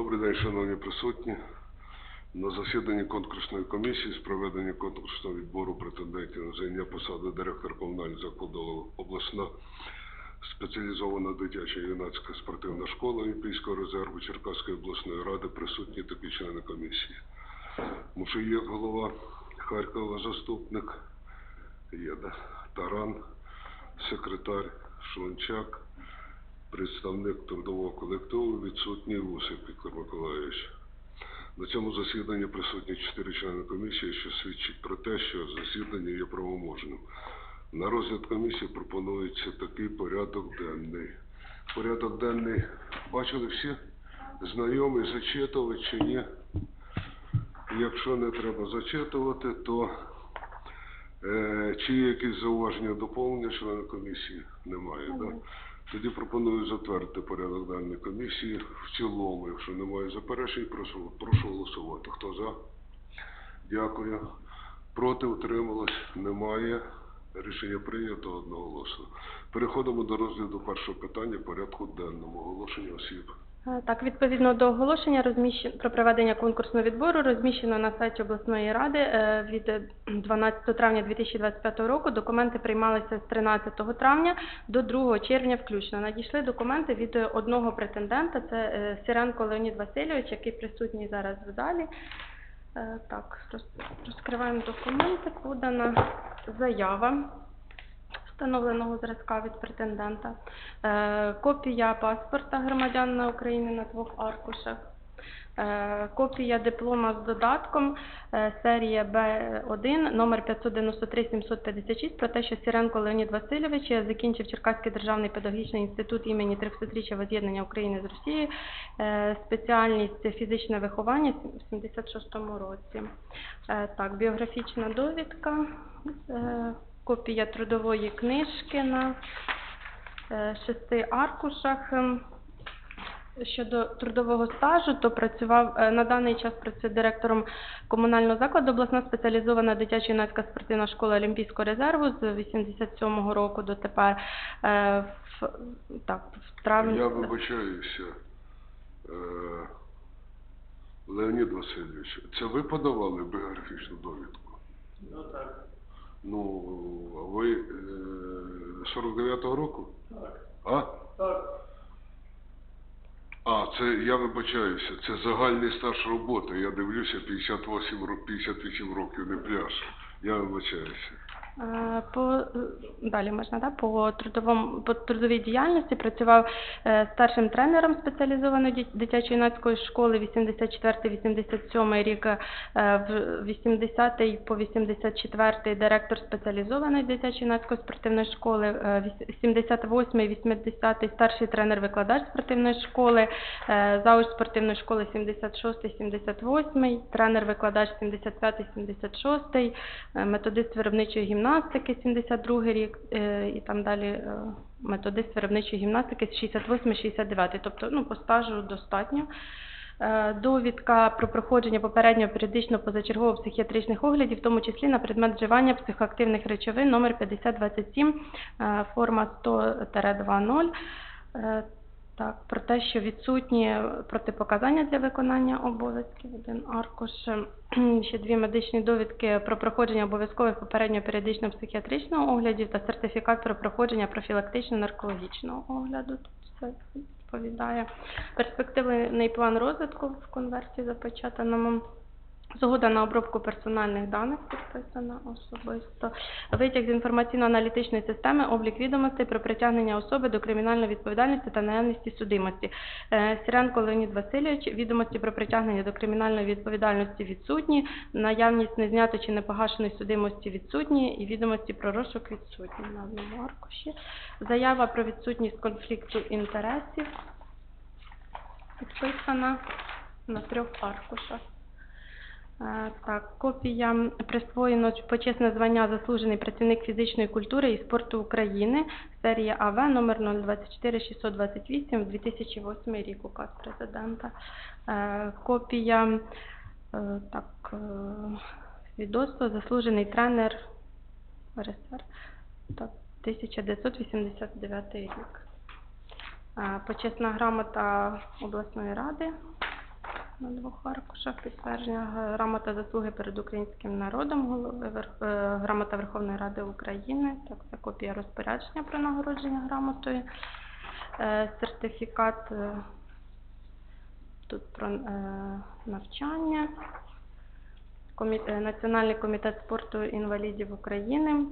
Добрий день, шановні присутні. На засіданні конкурсної комісії з проведення конкурсного відбору претендентів на зайняття посади директора комунального закладу обласна спеціалізована дитяча юнацька спортивна школа Олімпійського резерву Черкаської обласної ради присутні такі члени комісії. Мушиєв голова Харкова заступник, є да, Таран, секретар Шлончак, представник трудового колективу, відсутній Вусик Віктор Миколаївич. На цьому засіданні присутні чотири члени комісії, що свідчить про те, що засідання є правоможним. На розгляд комісії пропонується такий порядок денний. Порядок денний бачили всі? Знайомий, зачитували чи ні? Якщо не треба зачитувати, то е, чи є якісь зауваження доповнення члена комісії? Немає, так? Тоді пропоную затвердити порядок денний комісії в цілому. Якщо немає заперечень, прошу, прошу голосувати. Хто за? Дякую. Проти утрималось? Немає. Рішення прийнято одноголосно. Переходимо до розгляду першого питання порядку денному. Оголошення осіб. Е, Так, відповідно до оголошення розміщен... про проведення конкурсного відбору розміщено на сайті обласної ради е, від е, 12 травня 2025 року. Документи приймалися з 13 травня до 2 червня включно. Надійшли документи від е, одного претендента, це е, Сіренко Леонід Васильович, який присутній зараз в залі. Е, Так, роз- розкриваємо документи. Подана заява встановленого зразка від претендента, е, копія паспорта громадянина України на двох аркушах, е, копія диплома з додатком, е, серія Б1, номер 593-756, про те, що Сіренко Леонід Васильович закінчив Черкаський державний педагогічний інститут імені 300-річчя воз'єднання України з Росією, спеціальність фізичне виховання в 76-му році. Так, біографічна довідка, копія трудової книжки на е, шести аркушах. Ем, Щодо трудового стажу, то працював е, на даний час працює директором комунального закладу обласна спеціалізована дитяча юнацька спортивна школа Олімпійського резерву з 87-го року до тепер. Е, в, так, в травні. Я вибачаюся. Е, Леонід Васильович, це ви подавали біографічну довідку? Ну так, Ну, ви е, 49-го року? так, А? так. А, це я вибачаюся, це загальний стаж роботи. Я дивлюся 58, ро- 58 років, не пляж. Я вибачаюся. Е, По далі можна да? по трудовому по трудовій діяльності працював е, старшим тренером спеціалізованої дит- дитячо-юнацької школи 84-87 рік, е, в 80 по 84 директор спеціалізованої дитячо-юнацької спортивної школи, е, віс- 78-80 старший тренер-викладач спортивної школи, зауч спортивної школи 76-78, тренер-викладач 75-76, е, методист виробничої гімнастики 72 рік е, і там далі е, методист виробничої гімнастики з 68-69, тобто ну, по стажу достатньо. Е, Довідка про проходження попереднього періодичного позачергового психіатричних оглядів, в тому числі на предмет вживання психоактивних речовин номер 5027, е, форма 100-20. Так, про те, що відсутні протипоказання для виконання обов'язків, один аркуш, ще дві медичні довідки про проходження обов'язкових попередньо періодичного психіатричного оглядів та сертифікат про проходження профілактично-наркологічного огляду. Тут все відповідає. Перспективний план розвитку в конверсії запечатаному. Згода на обробку персональних даних підписана особисто. Витяг з інформаційно-аналітичної системи, облік відомостей про притягнення особи до кримінальної відповідальності та наявності судимості. Е, Сіренко Леонід Васильович, відомості про притягнення до кримінальної відповідальності відсутні, наявність незнято чи непогашеної судимості відсутні і відомості про розшук відсутні на одному аркуші. Заява про відсутність конфлікту інтересів підписана на трьох аркушах. Е, Так, копія присвоєно почесне звання заслужений працівник фізичної культури і спорту України, серія АВ номер 024628, 2008 рік указ президента. Е, Копія е, так, е, свідоцтво заслужений тренер РСР так, 1989 рік. Е, Почесна грамота обласної ради на двох аркушах підтвердження грамота заслуги перед українським народом, голови е, грамота Верховної Ради України, так це копія розпорядження про нагородження грамотою, е, сертифікат е, тут про навчання, Національний комітет спорту інвалідів України.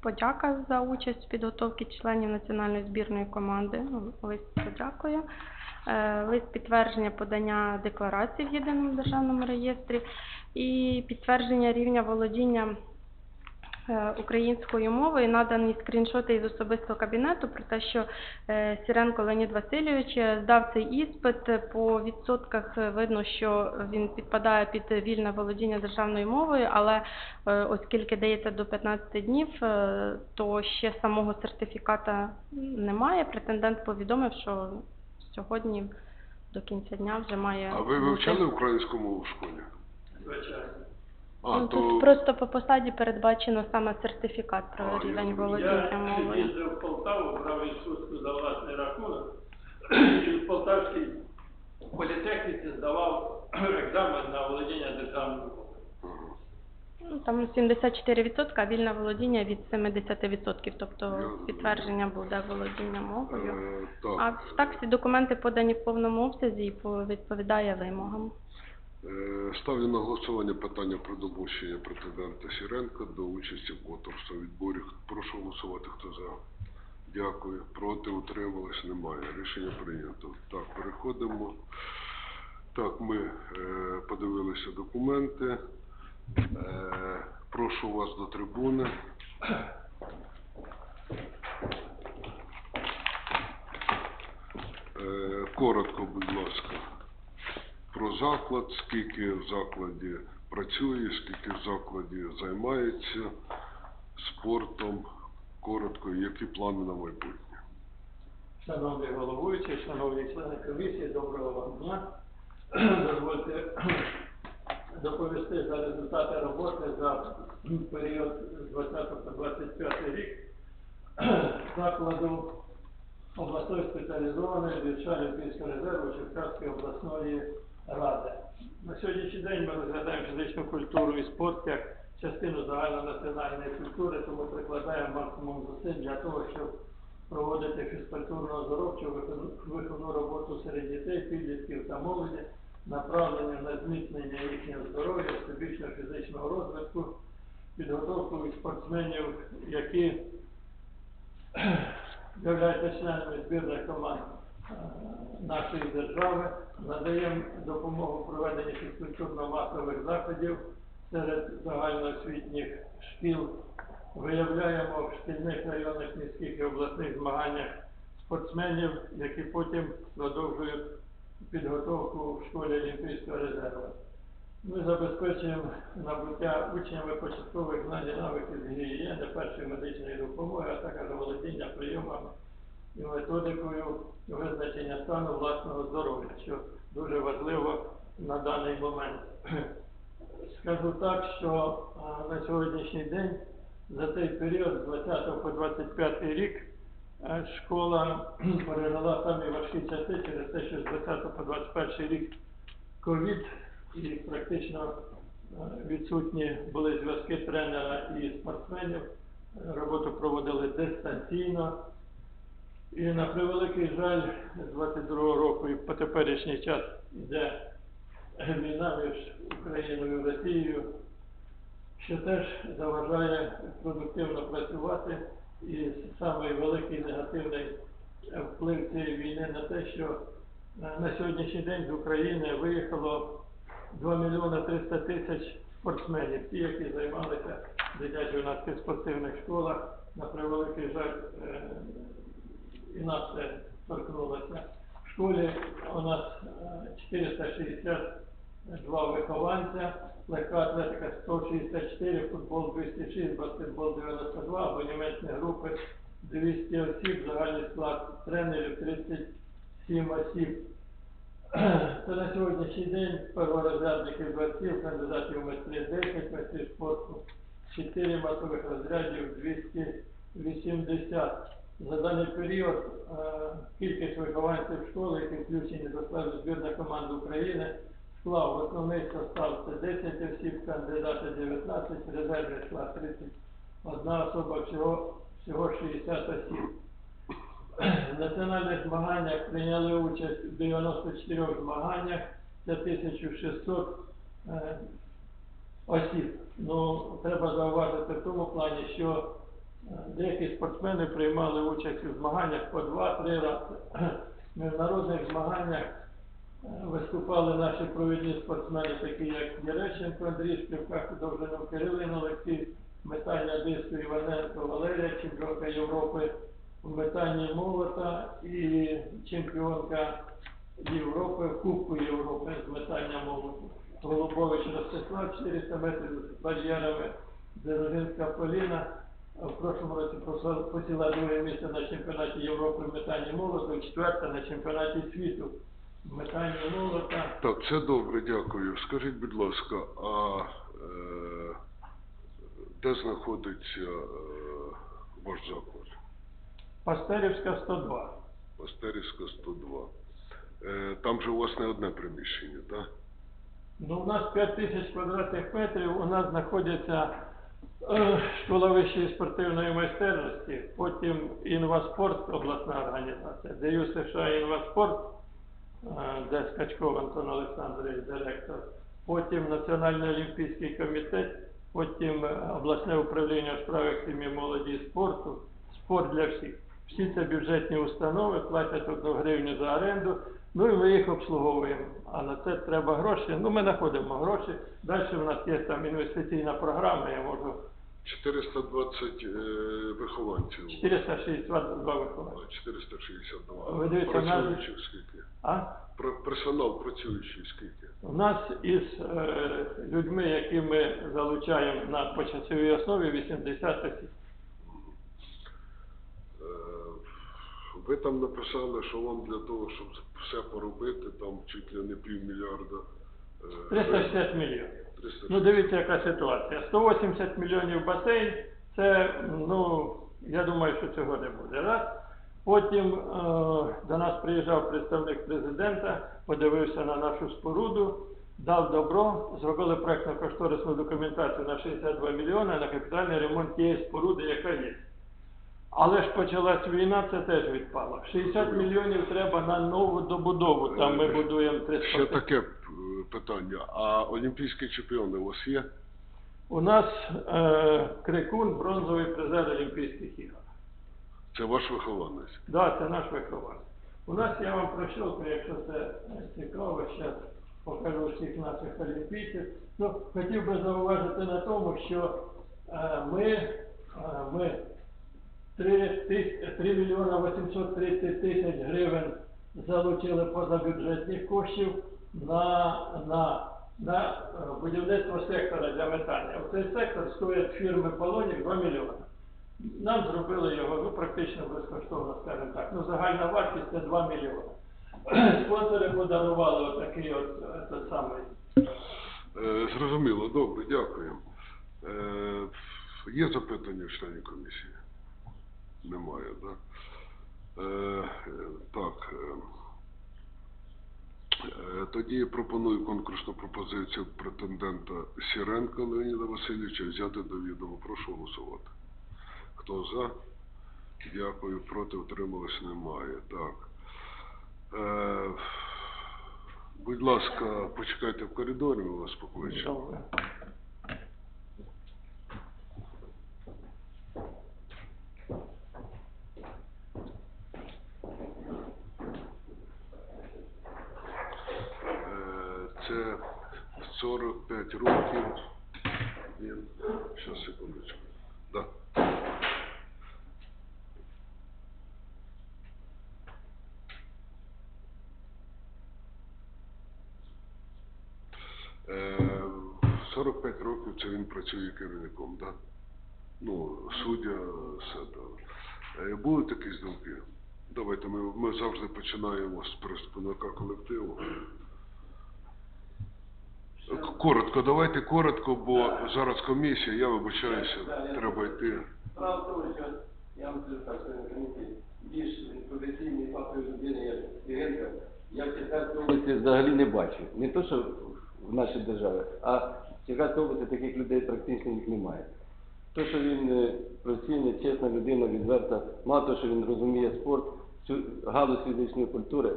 Подяка за участь в підготовці членів національної збірної команди. Лист подякою. Е, Лист підтвердження подання декларації в єдиному державному реєстрі і підтвердження рівня володіння е, українською мовою, надані скріншоти із особистого кабінету про те, що е, Сіренко Леонід Васильович е, здав цей іспит. е, По відсотках е, видно, що він підпадає під вільне володіння державною мовою, але е, оскільки дається до 15 днів, е, то ще самого сертифіката немає. Претендент повідомив, що сьогодні до кінця дня вже має А ви вивчали українську мову в школі? Звичайно. А, Ну, то... Тут просто по посаді передбачено саме сертифікат про А, рівень володіння Я їздив в Полтаву, брав відпустку за власний рахунок, і в Полтавській політехніці здавав екзамен на володіння державною мовою. Ну, Там 74%, а вільне володіння від 70%, тобто підтвердження буде володіння мовою. Е, А так. так всі документи подані в повному обсязі і по- відповідає вимогам. Е, Ставлю на голосування питання про допущення претендента Сіренка до участі в конкурсу відборі. Прошу голосувати, хто за. Дякую. Проти утрималось немає. Рішення прийнято. Так, переходимо. Так, ми е, подивилися документи. Е, прошу вас до трибуни. Е, коротко, будь ласка про заклад, скільки в закладі працює, скільки в закладі займається спортом, коротко, які плани на майбутнє. Шановний головуючий, шановні члени комісії, доброго вам дня. Дозвольте доповісти за результати роботи за період з 20 по 25 рік закладу обласної спеціалізованої вірша Олімпійського резерву Черкаської обласної ради. На сьогоднішній день ми розглядаємо фізичну культуру і спорт як частину загальнонаціональної культури, тому прикладаємо максимум зусиль для того, щоб проводити фізкультурну оздоровчу виховну роботу серед дітей, підлітків та молоді, направлену на зміцнення їхнього здоров'я, всебічного фізичного розвитку, підготовку і спортсменів, які являються членами збірних команд е, нашої держави, надаємо допомогу проведенні фізкультурно-масових заходів серед загальноосвітніх шкіл, виявляємо в шкільних районних міських і обласних змаганнях спортсменів, які потім продовжують підготовку в школі Олімпійського резерву. Ми забезпечуємо набуття учнями початкових знань і навиків з гігієни, першої медичної допомоги, а також володіння прийомами і методикою визначення стану власного здоров'я, що дуже важливо на даний момент. Скажу так, що на сьогоднішній день за цей період з 20 по 25 рік школа пережила самі важкі часи через те, що з 20 по 21 рік ковід і практично е, відсутні були зв'язки тренера і спортсменів. Е, Роботу проводили дистанційно. І на превеликий жаль, з 22-го року і по теперішній час йде війна між Україною і Росією, що теж заважає продуктивно працювати. І самий великий негативний е, вплив цієї війни на те, що е, на сьогоднішній день з України виїхало 2 мільйони 300 тисяч спортсменів, ті, які займалися в дитячо-юнацьких спортивних школах. На превеликий жаль, е, і нас це торкнулося. В школі у нас е, 462 вихованця, легка атлетика 164, футбол 206, баскетбол 92, абонементні групи 200 осіб, загальний склад тренерів 37 осіб. Це на сьогоднішній день перворозрядників борців, кандидатів в майстри 10, майстрів спорту 4 масових розрядів 280. За даний період е, кількість вихованців школи, які включені до складу збірної команди України, основний состав це 10 осіб, кандидати 19, резервний склад 31 особа, всього, всього 60 осіб. В національних змаганнях прийняли участь в 94 змаганнях, це 1600 е, осіб. Ну, треба зауважити в тому плані, що е, деякі спортсмени приймали участь у змаганнях по 2-3 рази. В міжнародних змаганнях виступали наші провідні спортсмени, такі як Єрещенко Андрій, Шпівка, Довжинов Кирилин Олексій, метання диску Іваненко Валерія, чемпіонка Європи в метанні молота і чемпіонка Європи, Кубку Європи з метання молоту. Голубович Ростислав 400 метрів з бар'єрами, Дзержинська Поліна. В прошлому році посіла друге місце на чемпіонаті Європи в метанні молоту, четверте на чемпіонаті світу в метанні молота. Так, це добре, дякую. Скажіть, будь ласка, а е, де знаходиться е, ваш заклад? Пастерівська 102. Пастерівська 102. Е, там же у вас не одне приміщення, так? Ну, у нас 5 тисяч квадратних метрів, у нас знаходиться е, школа вищої спортивної майстерності, потім інваспорт, обласна організація, ДЮ США інваспорт, де Скачков Антон Олександрович, директор, потім Національний олімпійський комітет, потім е, обласне управління у сім'ї молоді і спорту, спорт для всіх. Всі це бюджетні установи, платять одну гривню за оренду, ну і ми їх обслуговуємо. А на це треба гроші. Ну, ми знаходимо гроші. Далі в нас є там інвестиційна програма, я можу 420 е, вихованців. 462 виховати. А, 462. Ви дивіться, в нас- Працюючих скільки? А? Про- Персонал працюючий скільки? У нас із е, людьми, які ми залучаємо на почасовій основі, 80 осіб. Е, Ви там написали, що вам для того, щоб все поробити, там чуть ли не півмільярда. Е, 360 мільйонів. 360. Ну, дивіться, яка ситуація. 180 мільйонів басейн, це, ну, я думаю, що цього не буде. Раз. Потім е, до нас приїжджав представник президента, подивився на нашу споруду, дав добро, зробили проектно-кошторисну документацію на 62 мільйони на капітальний ремонт тієї споруди, яка є. Але ж почалась війна, це теж відпало. 60 мільйонів треба на нову добудову. Там ми будуємо три Ще спортивні таке е, питання. А олімпійські чемпіони у вас є? У нас е, крикун бронзовий призер Олімпійських ігор. Це ваш вихованець. Да, це наш вихованець. У нас я вам пройшов, якщо це цікаво, зараз покажу всіх наших олімпійців. Ну, хотів би зауважити на тому, що е, ми, е, ми 3, тис- 3 мільйона 830 тисяч гривень залучили позабюджетних коштів на, на, на е, будівництво сектора для метання. Цей сектор стоїть фірми Полонік 2 мільйони. Нам зробили його ну, практично безкоштовно, скажімо так. Ну, загальна вартість це 2 мільйони. Спонсори подарували отакий от, е, той самий. Е, зрозуміло, добре, дякую. Е, є запитання в членів комісії? Немає, так? Е, е, так. Е, тоді пропоную конкурсну пропозицію претендента Сіренка Леоніда Васильовича взяти до відома. Прошу голосувати. Хто за? Дякую. Проти утрималось немає. Так. Е, будь ласка, почекайте в коридорі, ми вас покличемо. Добре. Е, Це 45 років. Він. Щас, секундочку. Да. Е, 45 років це він працює керівником, так? Да? Ну, суддя, все так. Е, Були якісь думки? Давайте ми, ми завжди починаємо з представника колективу. Коротко, давайте коротко, бо зараз комісія, я вибачаюся, треба йти. Справа в тому, що Я вам скажу так, члени комісії, більш професійної фахової людини, як Ігенка, я в Черкаській області взагалі не бачу. Не то, що в нашій державі, а в Черкаській області таких людей практично їх немає. То, що він е, професійна, чесна людина, відверта, мало того, що він розуміє спорт, цю галузь фізичної культури,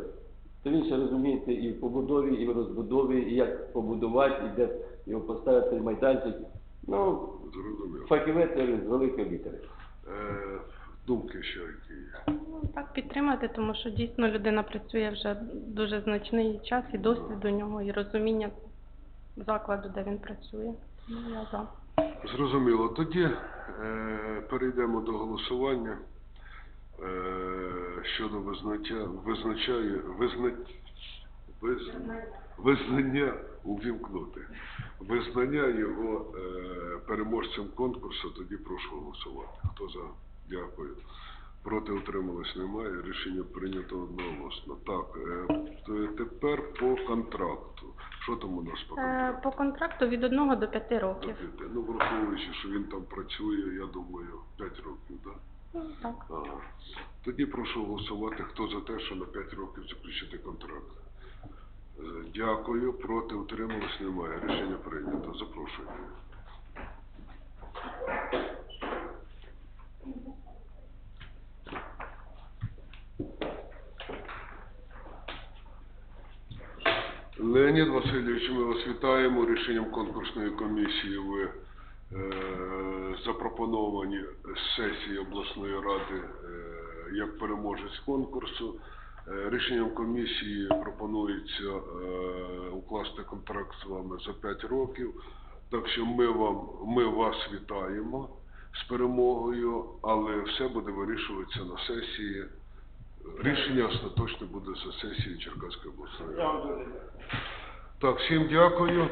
то він ще розуміється і в побудові, і в розбудові, і як побудувати, і де його поставити майданчик. Ну, Зрозуміло. фахівець з великої літери. Е, думки ще які є. Ну, так підтримати, тому що дійсно людина працює вже дуже значний час і досвід у нього, і розуміння закладу, де він працює. Ну, я за. Зрозуміло. Тоді е, перейдемо до голосування е, щодо визнача, визначає, визна, виз, визнання увімкнути. Визнання його е, переможцем конкурсу, тоді прошу голосувати. Хто за? Дякую. Проти утрималось немає. Рішення прийнято одноголосно. Так, е, тепер по контракту. Що там у нас по контракту? Е, По контракту від 1 до 5 років. Ну, враховуючи, що він там працює, я думаю, 5 років, так? Ну, Тоді прошу голосувати, хто за те, що на 5 років заключити контракт. Е, Дякую, проти утрималось немає. Рішення прийнято. Запрошую. Леонід Васильович, ми вас вітаємо. Рішенням конкурсної комісії ви запропоновані з сесії обласної ради е, як переможець конкурсу. Е, рішенням комісії пропонується е, укласти контракт з вами за 5 років. Так що ми вам ми вас вітаємо з перемогою, але все буде вирішуватися на сесії. Рішення остаточне буде за сесією Черкаської обласної ради. Так, всім дякую.